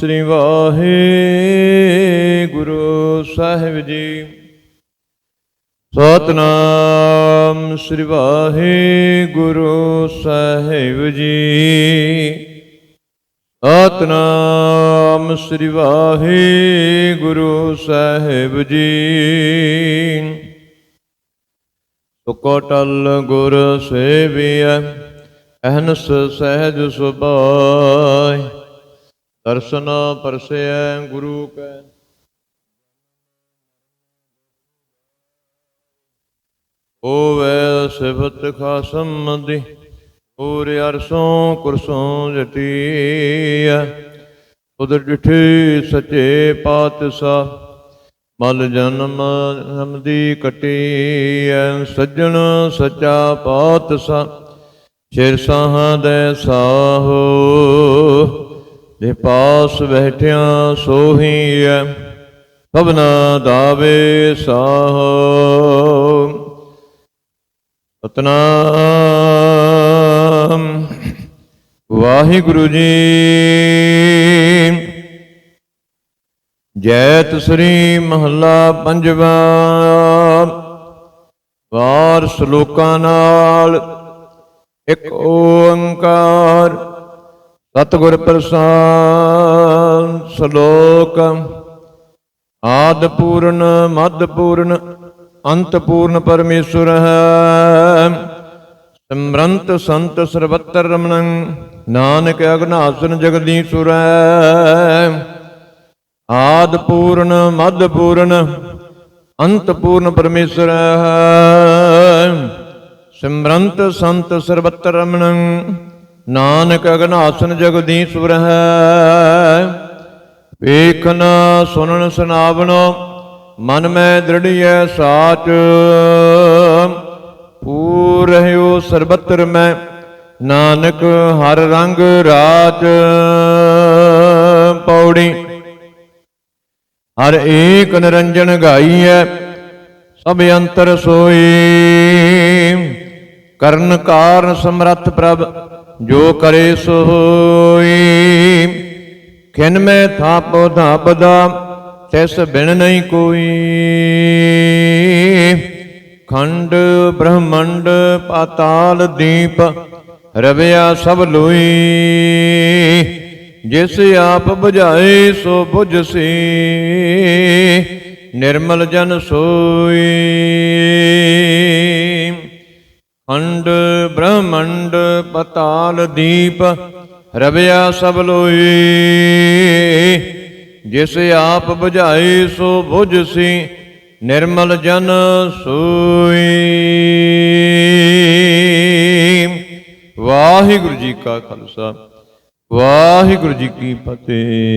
ਸ੍ਰੀ ਵਾਹਿਗੁਰੂ ਸਾਹਿਬ ਜੀ। ਸਤਨਾਮ ਸ੍ਰੀ ਵਾਹਿਗੁਰੂ ਸਾਹਿਬ ਜੀ। ਸਤਨਾਮ ਸ੍ਰੀ ਵਾਹਿਗੁਰੂ ਸਾਹਿਬ ਜੀ। ਸੁਕੋਟਲ ਗੁਰ ਸੇਵੀਐ, ਅਹਨਸ ਸਹਿਜ ਸੁਭਾਇ। ਦਰਸ਼ਨ ਪਰਸੈ ਗੁਰੂ ਕੈ। ਹੋਵੇ ਸਿਫਤ ਖਾਸਮ ਦੀ ਪੂਰ ਅਰਸੋਂ ਕੁਰਸੋਂ ਜਟੀਐ। ਉਦ ਡਿਠੇ ਸਚੇ ਪਾਤਸ਼ਾਹ, ਮਲ ਜਨਮ ਹਮਦੀ ਕਟੀਐ। ਸੱਜਣ ਸਚਾ ਪਾਤਸ਼ਾਹ, ਸ਼ੇਰ ਸਾਹਾਂ ਦੇ ਸਾਹੋ ਦੇ ਪਾਸ ਬੈਠਿਆ ਸੋਹੀਐ ਸਭਨਾ ਦਾਵੇ ਸਾਹੋ। ਸਤਨਾਮ। ਵਾਹਿਗੁਰੂ ਜੀ। ਜੈਤ ਸ੍ਰੀ ਮਹੱਲਾ ਪੰਜਵਾ। ਵਾਰ ਸ਼ਲੋਕਾਂ ਨਾਲ ਇੱਕ ਓੰਕਾਰ। ਸਤਿਗੁਰ ਪ੍ਰਸਾਦ ਸ਼ਲੋਕ। ਆਦ ਪੂਰਨ ਮਦ ਪੂਰਨ, ਅੰਤ ਪੂਰਨ ਪਰਮੇਸ਼ਰ ਹੈ। ਸਿਮਰੰਤ ਸੰਤ ਸਰਬੱਤਰ ਰਮਣੰ, ਨਾਨਕ ਅਗਨਾਸਨ ਜਗਦੀਸ਼ੁਰ ਹੈ। ਆਦ ਪੂਰਨ ਮਦ ਪੂਰਨ, ਅੰਤ ਪੂਰਨ ਪਰਮੇਸ਼ਰ ਹੈ। ਸਿਮਰੰਤ ਸੰਤ ਸਰਬੱਤਰ ਰਮਣੰ ਨਾਨਕ ਅਗਨਾਸਨ ਜਗਦੀਸ਼ੁਰ ਹੈ ਵੇਖਣ ਸੁਣਨ ਸੁਨਾਵਣ ਮਨ ਮੈਂ ਦ੍ਰਿੜੀਐ ਸਾਚ। ਪੂਰ ਰਹਿਓ ਸਰਬੱਤਰ ਮੈਂ, ਨਾਨਕ ਹਰ ਰੰਗ ਰਾਜ। ਪੌੜੀ, ਹਰ ਏਕ ਨਿਰੰਜਨ ਗਾਈਐ, ਸਭ ਅੰਤਰ ਸੋਈ। ਕਰਨ ਕਾਰਨ ਸਮਰੱਥ ਪ੍ਰਭ ਜੋ ਕਰੇ ਸੋ ਹੋਈ ਖਿਨ ਮੈਂ ਥਾਪੋ ਧਾਪਦਾ, ਤਿਸ ਬਿਨ ਨਹੀਂ ਕੋਈ। ਖੰਡ ਬ੍ਰਹਮੰਡ ਪਾਤਾਲ ਦੀਪ, ਰਵਿਆ ਸਭ ਲੋਈ। ਜਿਸ ਆਪ 부ਝਾਏ ਸੋ 부ਝਸੀ ਨਿਰਮਲ ਜਨ ਸੋਈ। ਖੰਡ ਬ੍ਰਹਮੰਡ ਪਤਾਲ ਦੀਪ ਰਵਿਆ ਸਭ ਲੋਈ। ਜਿਸ ਆਪ 부ਝਾਏ ਸੋ 부ਝਸੀ ਨਿਰਮਲ ਜਨ ਸੋਈ। ਵਾਹਿਗੁਰੂ ਜੀ ਕਾ ਖਾਲਸਾ, ਵਾਹਿਗੁਰੂ ਜੀ ਕੀ ਫਤਿਹ।